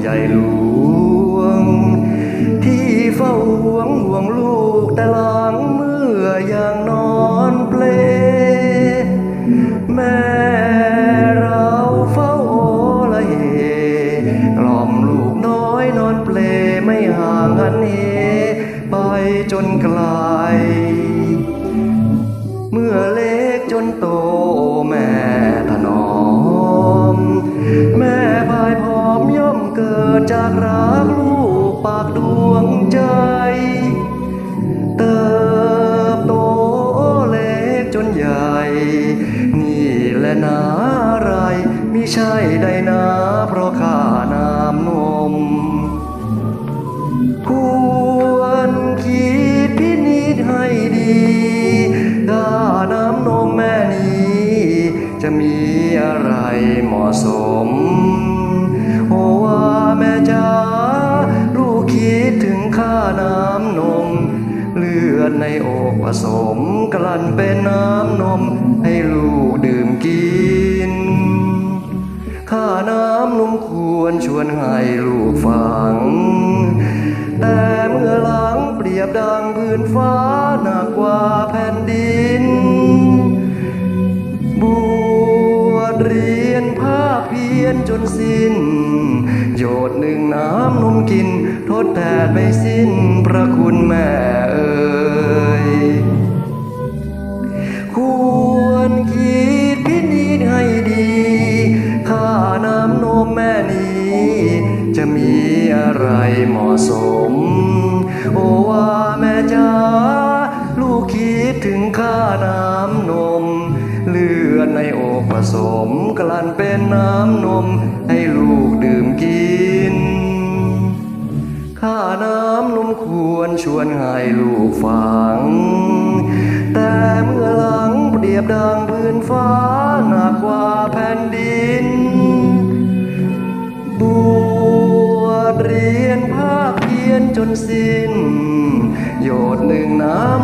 ใหญ่หลวง ที่เฝ้าหวงห่วงลูกแต่หลังเมื่อยังนอนเปล แม่เราเฝ้าโอละเหล่อมลูกน้อยนอนเปลไม่ห่างอันเอไปจนไกล เมื่อเล็กจนโต จากรักลูกปากดวงใจ เติบโตเล็กจนใหญ่ นี่แหละนาอะไรมิใช่ใดนาเพราะข้าน้ำนม ควรคิดพินิจให้ดีถ้าน้ำนมแม่นี้ จะมีอะไรเหมาะสม อดในอกผสมกลั่นเป็นน้ำนมให้ลูกดื่มกิน ข้าน้ำนมควรชวนให้ลูกฟัง แต่เมื่อหลังเปรียบดังพื้นฟ้าหนักกว่าแผ่นดิน บวชเรียนภาคเพียนจนสิ้นโยดหนึ่งน้ำนมกิน ทดแทนไม่สิ้นพระคุณแม่เอ่ย ควรคิดพินิจให้ดี ค่าน้ำนมแม่นี้ จะมีอะไรเหมาะสม โอว่าแม่จ๋าลูกคิดถึงค่าน้ำนม เลือดในอกผสมกลั่นเป็นน้ำนมให้ วนให้ลูกฟัง แต่เมื่อหลังเปรียบดังพื้นฟ้าหนักกว่าแผ่นดินบวชเรียนภาคเพียนจนสิ้นโยดหนึ่งน้ำ